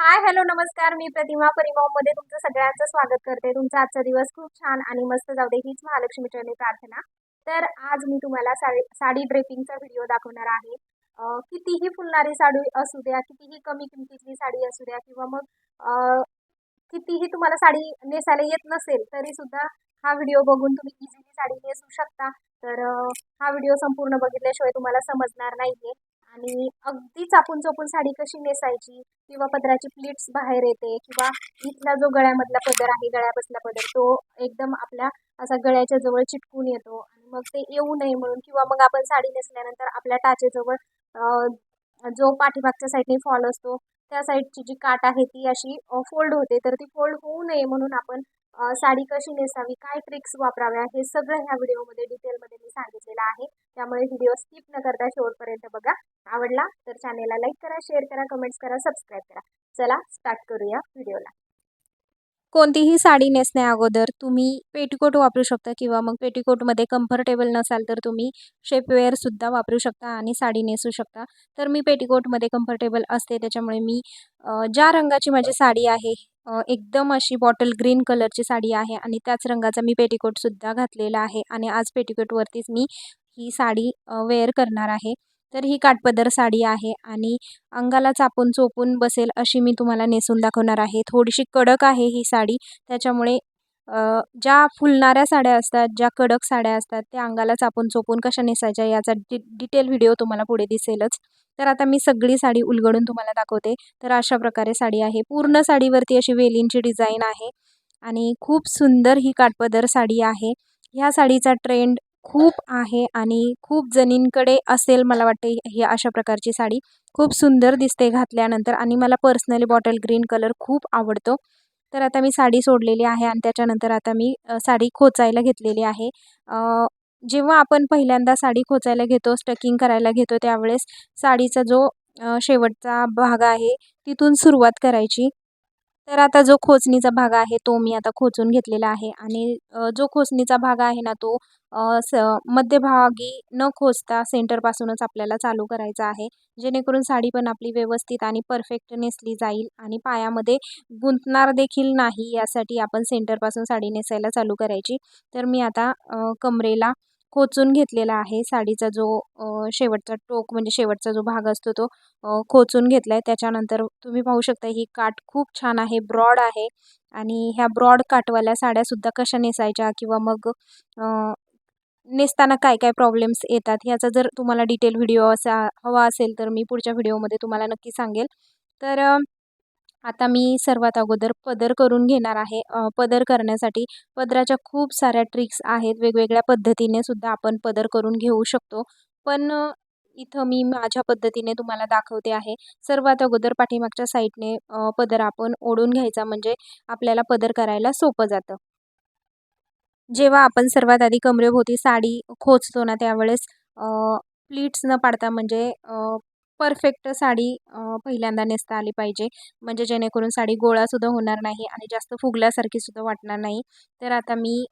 Hi hello नमस्कार. मी प्रतिमा परिमॉममध्ये तुमचं सगळ्यांचं स्वागत करते. तुमचा आजचा दिवस खूप छान आणि मस्त जाऊ दे हीच महालक्ष्मी चरणी प्रार्थना. तर आज मी तुम्हाला साडी साडी ड्रेपिंगचा व्हिडिओ दाखवणार आहे. कितीही फुलणारी साडी असू द्या कितीही कमी किमतीतली साडी असू द्या किंवा मग कितीही तुम्हाला साडी नेसायला येत नसेल तरी सुद्धा हा व्हिडिओ बघून तुम्ही इझिली साडी नेसू शकता. तर हा व्हिडिओ संपूर्ण बघितल्याशिवाय तुम्हाला समजणार नाहीये. आणि अगदी चापून चोपून साडी कशी नेसायची किंवा पदराची प्लेट्स बाहेर येते किंवा इथला जो गळ्यामधला पदर आहे गळ्यापासला पदर तो एकदम आपल्या असा गळ्याच्या जवळ चिटकून येतो. आणि मग ते येऊ नये म्हणून किंवा मग आपण साडी नेसल्यानंतर आपल्या टाचेजवळ जो पाठीमागच्या साईडने फॉल असतो त्या साईडची जी काट आहे ती अशी फोल्ड होते. तर ती फोल्ड होऊ नये म्हणून आपण साडी कशी नेसावी काय ट्रिक्स वापराव्या हे सगळं ह्या व्हिडिओमध्ये डिटेलमध्ये मी सांगितलेलं आहे. त्यामुळे व्हिडिओ स्किप न करता शेवटपर्यंत बघा. आवडला तर चॅनेलला लाईक करा शेअर करा कमेंट्स करा सबस्क्राईब करा. चला स्टार्ट करूया व्हिडिओला. कोणतीही साडी नेसण्या अगोदर तुम्ही पेटीकोट वापरू शकता किंवा मग पेटीकोटमध्ये कम्फर्टेबल नसाल तर तुम्ही शेपवेअरसुद्धा वापरू शकता आणि साडी नेसू शकता. तर मी पेटीकोटमध्ये कम्फर्टेबल असते. त्याच्यामुळे मी ज्या रंगाची माझी साडी आहे एकदम अशी बॉटल ग्रीन कलरची साडी आहे आणि त्याच रंगाचा मी पेटीकोटसुद्धा घातलेला आहे आणि आज पेटीकोटवरतीच मी ही साडी वेअर करणार आहे. तर ही काठपदर साडी आहे आणि अंगाला चापून चोपून बसेल अशी मी तुम्हाला नेसून दाखवणार आहे. थोडीशी कडक आहे ही साडी. त्याच्यामुळे ज्या फुलणाऱ्या साड्या असतात ज्या कडक साड्या असतात त्या अंगाला चापून चोपून कशा नेसायच्या याचा डि डिटेल व्हिडिओ तुम्हाला पुढे दिसेलच. तर आता मी सगळी साडी उलगडून तुम्हाला दाखवते. तर अशा प्रकारे साडी आहे. पूर्ण साडीवरती अशी वेलींची डिझाईन आहे आणि खूप सुंदर ही काठपदर साडी आहे. ह्या साडीचा ट्रेंड खूप आहे आणि खूप जणींकडे असेल मला वाटते ही अशा प्रकारची साडी. खूप सुंदर दिसते घातल्यानंतर आणि मला पर्सनली बॉटल ग्रीन कलर खूप आवडतो. तर आता मी साडी सोडलेली आहे आणि त्याच्यानंतर आता मी साडी खोचायला घेतलेली आहे. जेव्हा आपण पहिल्यांदा साडी खोचायला घेतो स्टकिंग करायला घेतो त्यावेळेस साडीचा जो शेवटचा भाग आहे तिथून सुरुवात करायची. तर आता जो खोचणीचा भाग आहे तो मी आता खोचून घेतलेला आहे आणि जो खोचणीचा भाग आहे ना तो स मध्यभागी न खोचता सेंटरपासूनच आपल्याला चालू करायचा आहे. जेणेकरून साडी पण आपली व्यवस्थित आणि परफेक्ट नेसली जाईल आणि पायामध्ये गुंतणार देखील नाही यासाठी आपण सेंटरपासून साडी नेसायला चालू करायची. तर मी आता कमरेला खोचून घेतलेला आहे. साडीचा जो शेवटचा टोक म्हणजे शेवटचा जो भाग असतो तो खोचून घेतला आहे त्याच्यानंतर तुम्ही पाहू शकता ही काट खूप छान आहे ब्रॉड आहे आणि ह्या ब्रॉड काटवाल्या साड्यासुद्धा कशा नेसायच्या किंवा मग नेसताना काय काय प्रॉब्लेम्स येतात ह्याचा जर तुम्हाला डिटेल व्हिडिओ असा हवा असेल तर मी पुढच्या व्हिडिओमध्ये तुम्हाला नक्की सांगेल. तर आता मी सर्वात अगोदर पदर करून घेणार आहे. पदर करण्यासाठी पदराच्या खूप साऱ्या ट्रिक्स आहेत. वेगवेगळ्या पद्धतीने सुद्धा आपण पदर करून घेऊ शकतो. पण इथं मी माझ्या पद्धतीने तुम्हाला दाखवते आहे. सर्वात अगोदर पाठीमागच्या साईडने पदर आपण ओढून घ्यायचा म्हणजे आपल्याला पदर करायला सोपं जातं. जेव्हा आपण सर्वात आधी कमरेभोवती साडी खोचतो ना त्यावेळेस प्लीट्स न पाडता म्हणजे परफेक्ट साडी पहिल्यांदा नेसता आली पाहिजे. म्हणजे जेणेकरून साडी गोळासुद्धा होणार नाही आणि जास्त फुगल्यासारखी सुद्धा वाटणार नाही. तर आता मी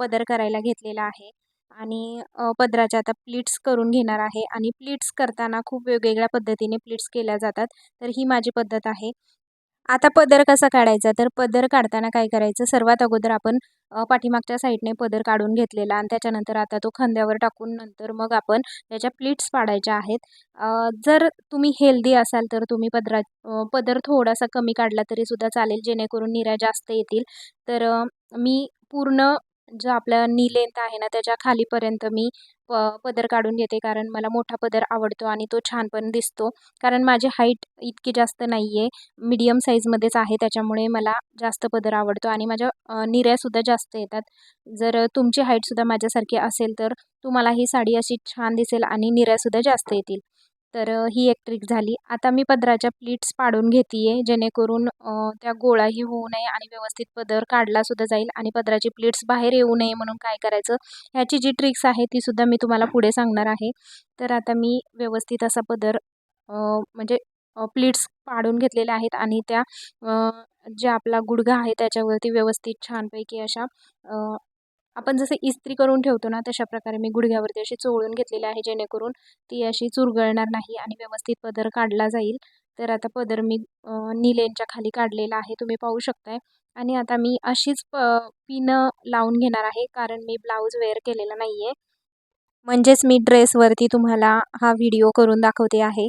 पदर करायला घेतलेला आहे आणि पदराच्या आता प्लीट्स करून घेणार आहे. आणि प्लीट्स करताना खूप वेगवेगळ्या पद्धतीने प्लीट्स केल्या जातात. तर ही माझी पद्धत आहे. आता पदर कसा काढायचा? तर पदर काढताना काय करायचं? सर्वात अगोदर आपण पाठीमागच्या साईडने पदर काढून घेतलेला आणि त्याच्यानंतर आता तो खांद्यावर टाकून नंतर मग आपण त्याच्या प्लीट्स पाडायच्या आहेत. जर तुम्ही हेल्दी असाल तर तुम्ही पदरा पदर थोडासा कमी काढला तरी सुद्धा चालेल जेणेकरून निऱ्या जास्त येतील. तर मी पूर्ण जो आपला नी लेंथ आहे ना त्याच्या खालीपर्यंत मी प पदर काढून घेते. कारण मला मोठा पदर आवडतो आणि तो छान पण दिसतो. कारण माझी हाईट इतकी जास्त नाही आहे मीडियम साईजमध्येच आहे. त्याच्यामुळे मला जास्त पदर आवडतो. आणि माझ्या निर्यासुद्धा जास्त येतात. जर तुमची हाईटसुद्धा माझ्यासारखी असेल तर तुम्हाला ही साडी अशी छान दिसेल आणि निर्यासुद्धा जास्त येतील. तर ही एक ट्रिक झाली. आता मी पदराच्या प्लीट्स पाडून घेते आहे जेणेकरून त्या गोळाही होऊ नये आणि व्यवस्थित पदर काढलासुद्धा जाईल आणि पदराची प्लीट्स बाहेर येऊ नये म्हणून काय करायचं ह्याची जी ट्रिक्स आहे तीसुद्धा मी तुम्हाला पुढे सांगणार आहे. तर आता मी व्यवस्थित असा पदर म्हणजे प्लीट्स पाडून घेतलेल्या आहेत आणि त्या जे आपला गुडघा आहे त्याच्यावरती व्यवस्थित छानपैकी अशा आपण जसं इस्त्री करून ठेवतो ना तशा प्रकारे मी गुडघ्यावरती अशी चोळून घेतलेली आहे जेणेकरून ती अशी चुरगळणार नाही आणि व्यवस्थित पदर काढला जाईल. तर आता पदर मी निलेनच्या खाली काढलेला आहे तुम्ही पाहू शकताय. आणि आता मी अशीच प पिनं लावून घेणार आहे कारण मी ब्लाऊज वेअर केलेला नाही आहे म्हणजेच मी ड्रेसवरती तुम्हाला हा व्हिडिओ करून दाखवते आहे.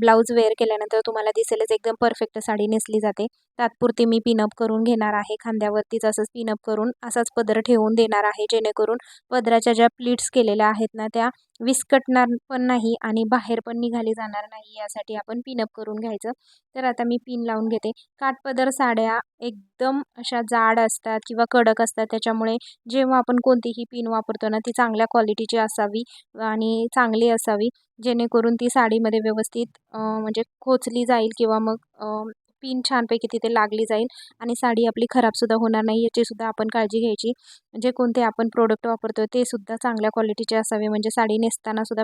ब्लाऊज वेअर केल्यानंतर तुम्हाला दिसेलच एकदम परफेक्ट साडी नेसली जाते. तात्पुरती मी पिनअप करून घेणार आहे. खांद्यावरतीच असंच पिनअप करून असाच पदर ठेवून देणार आहे. जेणेकरून पदराच्या ज्या प्लीट्स केलेल्या आहेत ना त्या विस्कटणार पण नाही आणि बाहेर पण निघाली जाणार नाही यासाठी आपण पिनअप करून घ्यायचं. तर आता मी पिन लावून घेते. काठपदर साड्या एकदम अशा जाड असतात किंवा कडक असतात. त्याच्यामुळे जेव्हा आपण कोणतीही पिन वापरतो ना ती चांगल्या क्वालिटीची असावी आणि चांगली असावी. जेणेकरून ती साडीमध्ये व्यवस्थित म्हणजे खोचली जाईल किंवा मग पिन छानपैकी तिथे लागली जाईल आणि साडी आपली खराबसुद्धा होणार नाही याचीसुद्धा आपण काळजी घ्यायची. जे कोणते आपण प्रोडक्ट वापरतो ते सुद्धा चांगल्या क्वालिटीचे असावे. म्हणजे साडी नेसतानासुद्धा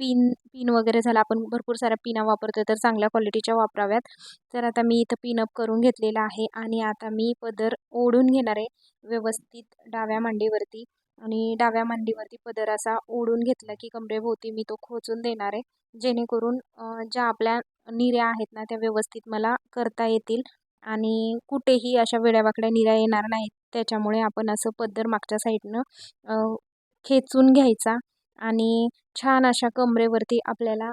पिन पिन वगैरे झाला आपण भरपूर साऱ्या पिना वापरतो तर चांगल्या क्वालिटीच्या वापराव्यात. तर आता मी इथं पिनअप करून घेतलेला आहे आणि आता मी पदर ओढून घेणार आहे व्यवस्थित डाव्या मांडीवरती. आणि डाव्या मांडीवरती पदर असा ओढून घेतला की कमरेभोवती मी तो खोचून देणार आहे. जेणेकरून ज्या आपल्या निऱ्या आहेत ना त्या व्यवस्थित मला करता येतील आणि कुठेही अशा वेड्यावाकड्या निऱ्या येणार नाहीत. त्याच्यामुळे आपण असं पदर मागच्या साईडनं खेचून घ्यायचा आणि छान अशा कमरेवरती आपल्याला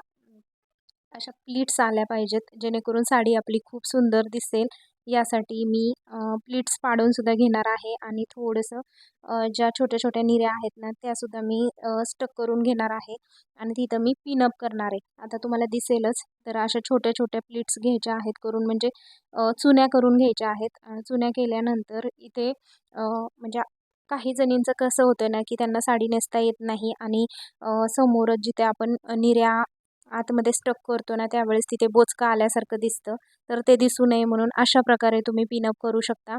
अशा प्लीट्स आल्या पाहिजेत जेणेकरून साडी आपली खूप सुंदर दिसेल यासाठी मी प्लीट्स पाडूनसुद्धा घेणार आहे आणि थोडंसं ज्या छोट्या छोट्या निऱ्या आहेत ना त्यासुद्धा मी स्टक करून घेणार आहे आणि तिथं मी पिनअप करणार आहे. आता तुम्हाला दिसेलच तर अशा छोट्या छोट्या प्लीट्स घ्यायच्या आहेत करून म्हणजे चुन्या करून घ्यायच्या आहेत. चुन्या केल्यानंतर इथे म्हणजे काही जणींचं कसं होतं ना की त्यांना साडी नेसता येत नाही आणि समोरच जिथे आपण निऱ्या आतमध्ये स्टक करतो ना त्यावेळेस तिथे बोचका आल्यासारखं दिसतं. तर ते दिसू नये म्हणून अशा प्रकारे तुम्ही पिनअप करू शकता.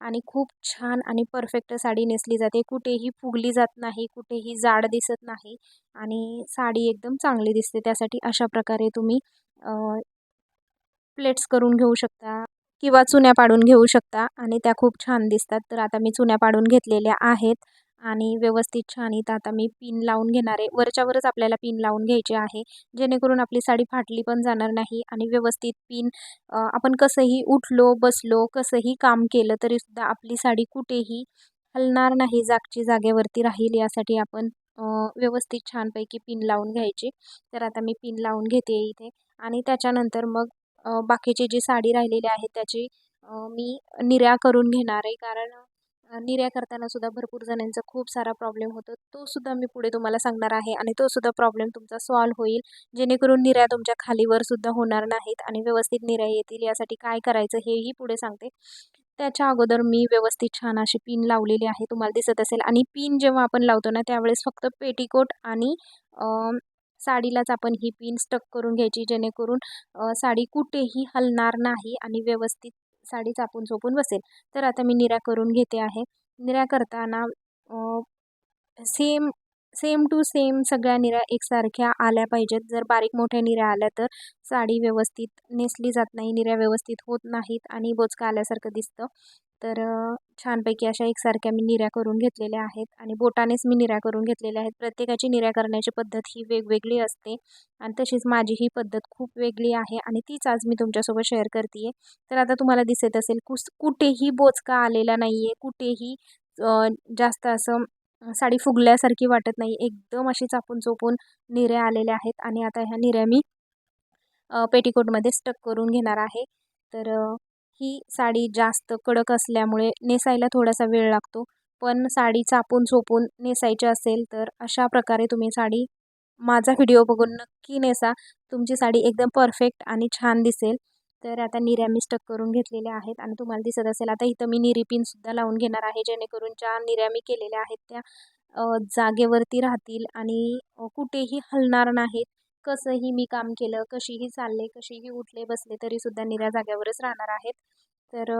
आणि खूप छान आणि परफेक्ट साडी नेसली जाते. कुठेही फुगली जात नाही कुठेही जाड दिसत नाही आणि साडी एकदम चांगली दिसते. त्यासाठी अशा प्रकारे तुम्ही प्लेट्स करून घेऊ शकता किंवा चुन्या पाडून घेऊ शकता आणि त्या खूप छान दिसतात. तर आता मी चुन्या पाडून घेतलेल्या आहेत. आणि व्यवस्थित छान इथं आता मी पिन लावून घेणार आहे. वरच्यावरच आपल्याला पिन लावून घ्यायची आहे. जेणेकरून आपली साडी फाटली पण जाणार नाही आणि व्यवस्थित पिन आपण कसंही उठलो बसलो कसंही काम केलं तरीसुद्धा आपली साडी कुठेही हलणार नाही जागची जागेवरती राहील यासाठी आपण व्यवस्थित छानपैकी पिन लावून घ्यायची. तर आता मी पिन लावून घेते इथे. आणि त्याच्यानंतर मग बाकीची जी साडी राहिलेली आहे त्याची मी निर्या करून घेणार आहे. कारण निर्या करताना सुद्धा भरपूर जणांचा खूप सारा प्रॉब्लेम होतो. तो सुद्धा मी पुढे तुम्हाला सांगणार आहे आणि तो सुद्धा प्रॉब्लेम तुमचा सॉल्व्ह होईल. जेणेकरून निर्या तुमच्या खालीवर सुद्धा होणार नाहीत आणि व्यवस्थित निर्या येतील यासाठी काय करायचं हेही पुढे सांगते. त्याच्या अगोदर मी व्यवस्थित छान अशी पिन लावलेली आहे तुम्हाला दिसत असेल. आणि पिन जेव्हा आपण लावतो ना त्यावेळेस फक्त पेटीकोट आणि साडीलाच आपण ही पिन स्टक करून घ्यायची जेणेकरून साडी कुठेही हलणार नाही आणि व्यवस्थित साडी चापून चोपून बसेल तर आता मी निरा करून घेते आहे. निरा करताना सेम सेम टू सेम सगळ्या निऱ्या एकसारख्या आल्या पाहिजेत. जर बारीक मोठ्या निऱ्या आल्या तर साडी व्यवस्थित नेसली जात नाही निऱ्या व्यवस्थित होत नाहीत आणि बोचका आल्यासारखं दिसतं. तर छानपैकी अशा एकसारख्या मी निऱ्या करून घेतलेल्या आहेत आणि बोटानेच मी निऱ्या करून घेतलेल्या आहेत. प्रत्येकाची निऱ्या करण्याची पद्धत ही वेगवेगळी असते आणि तशीच माझी ही पद्धत खूप वेगळी आहे आणि तीच आज मी तुमच्यासोबत शेअर करते तर आता तुम्हाला दिसत असेल कुस कुठेही बोचका आलेला नाही आहे कुठेही जास्त असं साडी फुगल्यासारखी वाटत नाही. एकदम अशी चापून चोपून निऱ्या आलेल्या आहेत आणि आता ह्या निऱ्या मी पेटीकोटमध्ये स्टक करून घेणार आहे. तर ही साडी जास्त कडक असल्यामुळे नेसायला थोडासा वेळ लागतो. पण साडी चापून चोपून नेसायची असेल तर अशा प्रकारे तुम्ही साडी माझा व्हिडिओ बघून नक्की नेसा. तुमची साडी एकदम परफेक्ट आणि छान दिसेल. तर आता निऱ्या मी स्टक करून घेतलेल्या आहेत आणि तुम्हाला दिसत असेल आता इथं मी निरी पिनसुद्धा लावून घेणार आहे जेणेकरून ज्या निऱ्या मी केलेल्या आहेत त्या जागेवरती राहतील आणि कुठेही हलणार नाहीत. कसंही मी काम केलं कशीही चालले कशीही उठले बसले तरीसुद्धा निऱ्या जाग्यावरच राहणार आहेत. तर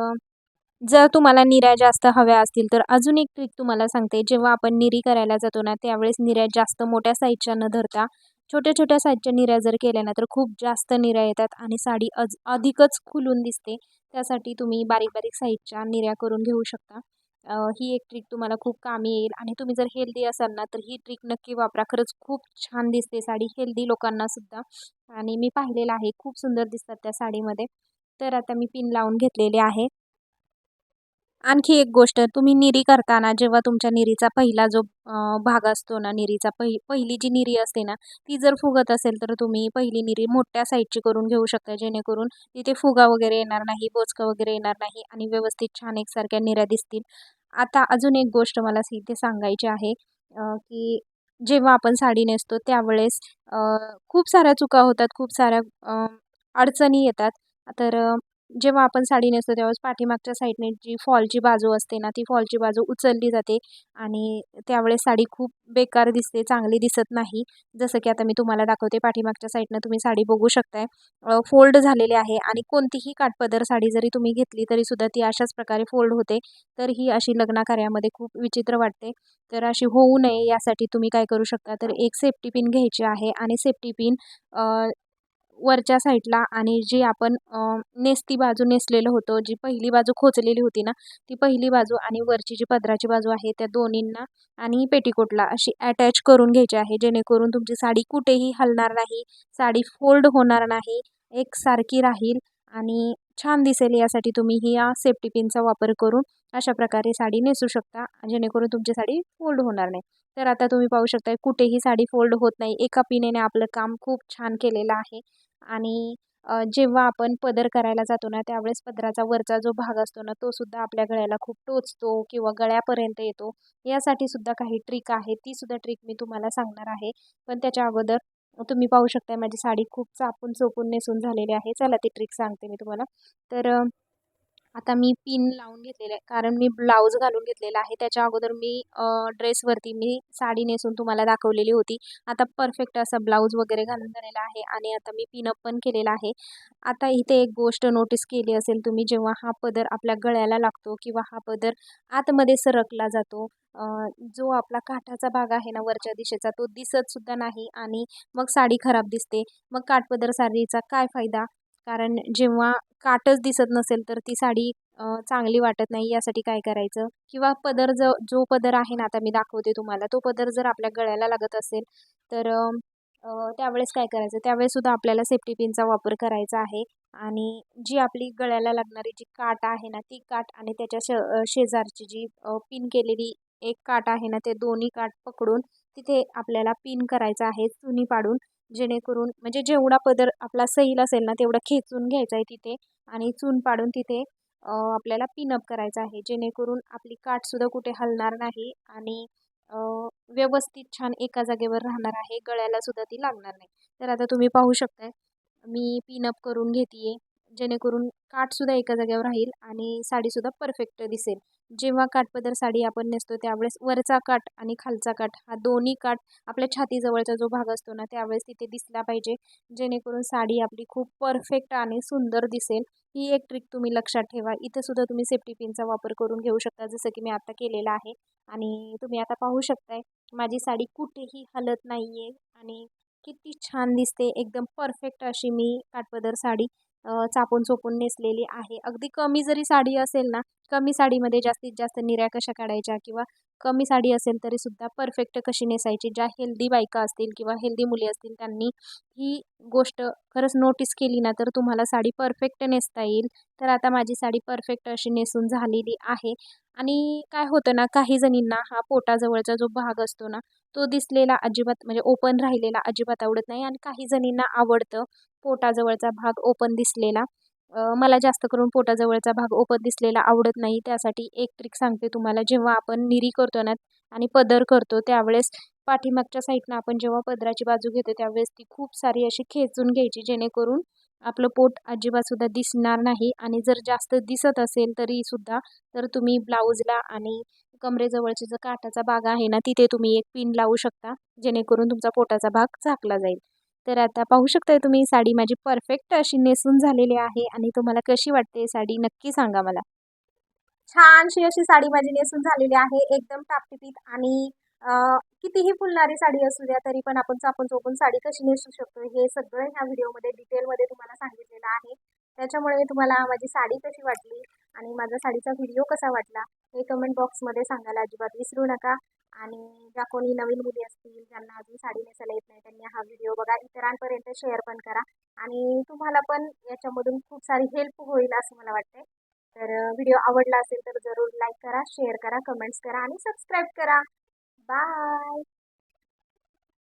जर तुम्हाला निऱ्या जास्त हव्या असतील तर अजून एक ट्रिक तुम्हाला सांगते. जेव्हा आपण निरी करायला जातो ना त्यावेळेस निऱ्या जास्त मोठ्या साईजच्या न धरता छोट्या छोट्या साईजच्या निऱ्या जर केल्या ना तर खूप जास्त निऱ्या येतात आणि साडी अज अधिकच खुलून दिसते. त्यासाठी तुम्ही बारीक बारीक साईजच्या निऱ्या करून घेऊ शकता. ही एक ट्रिक तुम्हाला खूप कामी येईल आणि तुम्ही जर हेल्दी असाल ना तर ही ट्रिक नक्की वापरा. खरंच खूप छान दिसते साडी हेल्दी लोकांनासुद्धा आणि मी पाहिलेलं आहे. खूप सुंदर दिसतात त्या साडीमध्ये. तर आता मी पिन लावून घेतलेले आहे. आणखी एक गोष्ट तुम्ही निरी करताना जेव्हा तुमच्या निरीचा पहिला जो भाग असतो ना निरीचा पहि पहिली जी निरी असते ना ती जर फुगत असेल तर तुम्ही पहिली निरी मोठ्या साईजची करून घेऊ शकता जेणेकरून तिथे फुगा वगैरे येणार नाही बोचकं वगैरे येणार नाही आणि व्यवस्थित छान एकसारख्या निऱ्या दिसतील. आता अजून एक गोष्ट मला इथे सांगायची आहे की जेव्हा आपण साडी नेसतो त्यावेळेस खूप साऱ्या चुका होतात खूप साऱ्या अडचणी येतात. तर जेव्हा आपण साडी नेसतो त्यावेळेस पाठीमागच्या साईडने जी फॉलची बाजू असते ना ती फॉलची बाजू उचलली जाते आणि त्यावेळेस साडी खूप बेकार दिसते चांगली दिसत नाही. जसं की आता मी तुम्हाला दाखवते पाठीमागच्या साईडनं तुम्ही साडी बघू शकताय. फोल्ड झालेली आहे आणि कोणतीही काटपदर साडी जरी तुम्ही घेतली तरी सुद्धा ती अशाच प्रकारे फोल्ड होते तर ही अशी लग्नाकार्यामध्ये खूप विचित्र वाटते. तर अशी होऊ नये यासाठी तुम्ही काय करू शकता तर एक सेफ्टी पिन घ्यायची आहे आणि सेफ्टी पिन वरच्या साईडला आणि जी आपण नेसती बाजू नेसलेलं होतं जी पहिली बाजू खोचलेली होती ना ती पहिली बाजू आणि वरची जी पदराची बाजू आहे त्या दोन्हींना आणि पेटीकोटला अशी अटॅच करून घ्यायची आहे जेणेकरून तुमची साडी कुठेही हलणार नाही साडी फोल्ड होणार नाही एकसारखी राहील आणि छान दिसेल यासाठी तुम्ही ही या सेफ्टी पिनचा वापर करून अशा प्रकारे साडी नेसू शकता जेणेकरून तुमची साडी फोल्ड होणार नाही. तर आता तुम्ही पाहू शकता कुठेही साडी फोल्ड होत नाही एका पिनेने आपलं काम खूप छान केलेलं आहे. आणि जेव्हा आपण पदर करायला जातो ना त्यावेळेस पदराचा वरचा जो भाग असतो ना तो सुद्धा आपल्या गळ्याला खूप टोचतो किंवा गळ्यापर्यंत येतो. यासाठी सुद्धा काही ट्रिक आहे. ती सुद्धा ट्रिक मी तुम्हाला सांगणार आहे. पण त्याच्या अगोदर तुम्ही पाहू शकता माझी साडी खूप चापून चोपून नेसून झालेली आहे. चला ती ट्रिक सांगते मी तुम्हाला. तर आता मी पिन लावून घेतलेलं आहे. कारण मी ब्लाऊज घालून घेतलेला आहे. त्याच्या अगोदर मी ड्रेसवरती मी साडी नेसून तुम्हाला दाखवलेली होती. आता परफेक्ट असा ब्लाऊज वगैरे घालून झालेला आहे आणि आता मी पिनअप पण केलेला आहे. आता इथे एक गोष्ट नोटीस केली असेल तुम्ही जेव्हा हा पदर आपल्या गळ्याला लागतो किंवा हा पदर आतमध्ये सरकला जातो जो आपला काठाचा भाग आहे ना वरच्या दिशेचा तो दिसत सुद्धा नाही आणि मग साडी खराब दिसते. मग काठपदर साडीचा काय फायदा? कारण जेव्हा काटच दिसत नसेल तर ती साडी चांगली वाटत नाही. यासाठी काय करायचं? किंवा पदर जो जो पदर आहे ना आता मी दाखवते तुम्हाला. तो पदर जर आपल्या गळ्याला लागत असेल तर त्यावेळेस काय करायचं? त्यावेळेससुद्धा आपल्याला सेफ्टी पिनचा वापर करायचा आहे. आणि जी आपली गळ्याला लागणारी जी काट आहे ना ती काट आणि त्याच्या श शेजारची जी पिन केलेली एक काट आहे ना ते दोन्ही काट पकडून तिथे आपल्याला पिन करायचं आहे चुनी पाडून. जेणेकरून म्हणजे जेवढा पदर आपला सैल असेल ना तेवढा खेचून घ्यायचा आहे तिथे आणि चून पाडून तिथे आपल्याला पिनअप करायचं आहे. जेणेकरून आपली काठसुद्धा कुठे हलणार नाही आणि व्यवस्थित छान एका जागेवर राहणार आहे. गळ्याला सुद्धा ती लागणार नाही. तर आता तुम्ही पाहू शकताय मी पिनअप करून घेते जेणेकरून काठसुद्धा एका जागेवर राहील आणि साडीसुद्धा परफेक्ट दिसेल. जेव्हा काठपदर साडी आपण नेसतो त्यावेळेस वरचा काठ आणि खालचा काठ हा दोन्ही काठ आपल्या छातीजवळचा जो भाग असतो ना त्यावेळेस तिथे दिसला पाहिजे. जेणेकरून साडी आपली खूप परफेक्ट आणि सुंदर दिसेल. ही एक ट्रिक तुम्ही लक्षात ठेवा. इथंसुद्धा तुम्ही सेफ्टी पिनचा वापर करून घेऊ शकता जसं की मी आता केलेला आहे. आणि तुम्ही आता पाहू शकताय माझी साडी कुठेही हलत नाही आहे आणि किती छान दिसते. एकदम परफेक्ट अशी मी काठपदर साडी चापून चोपून नेसलेली आहे. अगदी कमी जरी साडी असेल ना कमी साडीमध्ये जास्तीत जास्त निऱ्या कशा काढायच्या किंवा कमी साडी असेल तरीसुद्धा परफेक्ट कशी नेसायची ज्या हेल्दी बायका असतील किंवा हेल्दी मुली असतील त्यांनी ही गोष्ट खरंच नोटीस केली ना तर तुम्हाला साडी परफेक्ट नेसता येईल. तर आता माझी साडी परफेक्ट अशी नेसून झालेली आहे. आणि काय होतं ना काही जणींना हा पोटाजवळचा जो भाग असतो ना तो दिसलेला अजिबात म्हणजे ओपन राहिलेला अजिबात आवडत नाही आणि काही जणींना आवडतं पोटाजवळचा भाग ओपन दिसलेला. मला जास्त करून पोटाजवळचा भाग ओपन दिसलेला आवडत नाही. त्यासाठी एक ट्रिक सांगते तुम्हाला. जेव्हा आपण निरी करतो ना आणि पदर करतो त्यावेळेस पाठीमागच्या साईडनं आपण जेव्हा पदराची बाजू घेतो त्यावेळेस ती खूप सारी अशी खेचून घ्यायची जेणेकरून आपलं पोट अजिबातसुद्धा दिसणार नाही. आणि जर जास्त दिसत असेल तरीसुद्धा तर तुम्ही ब्लाऊजला आणि कमरेजवळची जो काठाचा भाग आहे ना तिथे तुम्ही एक पिन लावू शकता जेणेकरून तुमचा पोटाचा भाग झाकला जाईल. तर आता पाहू शकताय तुम्ही साडी माझी परफेक्ट अशी नेसून झालेली आहे आणि तुम्हाला कशी वाटते साडी नक्की सांगा मला. छानशी अशी साडी माझी नेसून झालेली आहे एकदम टापटिपीत आणि कितीही फुलणारी साडी असू द्या तरी पण आपण चापून चोपून साडी कशी नेसू शकतो हे सगळं ह्या व्हिडिओमध्ये डिटेलमध्ये तुम्हाला सांगितलेलं आहे. त्याच्यामुळे तुम्हाला माझी साडी कशी वाटली आणि माझा साडीचा व्हिडिओ कसा वाटला हे कमेंट बॉक्समध्ये सांगायला अजिबात विसरू नका. आणि ज्या कोणी नवीन मुली असतील ज्यांना अजून साडी नेसायला येत नाही त्यांनी हा व्हिडिओ बघा. इतरांपर्यंत शेअर पण करा. आणि तुम्हाला पण याच्यामधून खूप सारी हेल्प होईल असं मला वाटते तर व्हिडिओ आवडला असेल तर जरूर लाईक करा शेअर करा कमेंट्स करा आणि सबस्क्राईब करा. बाय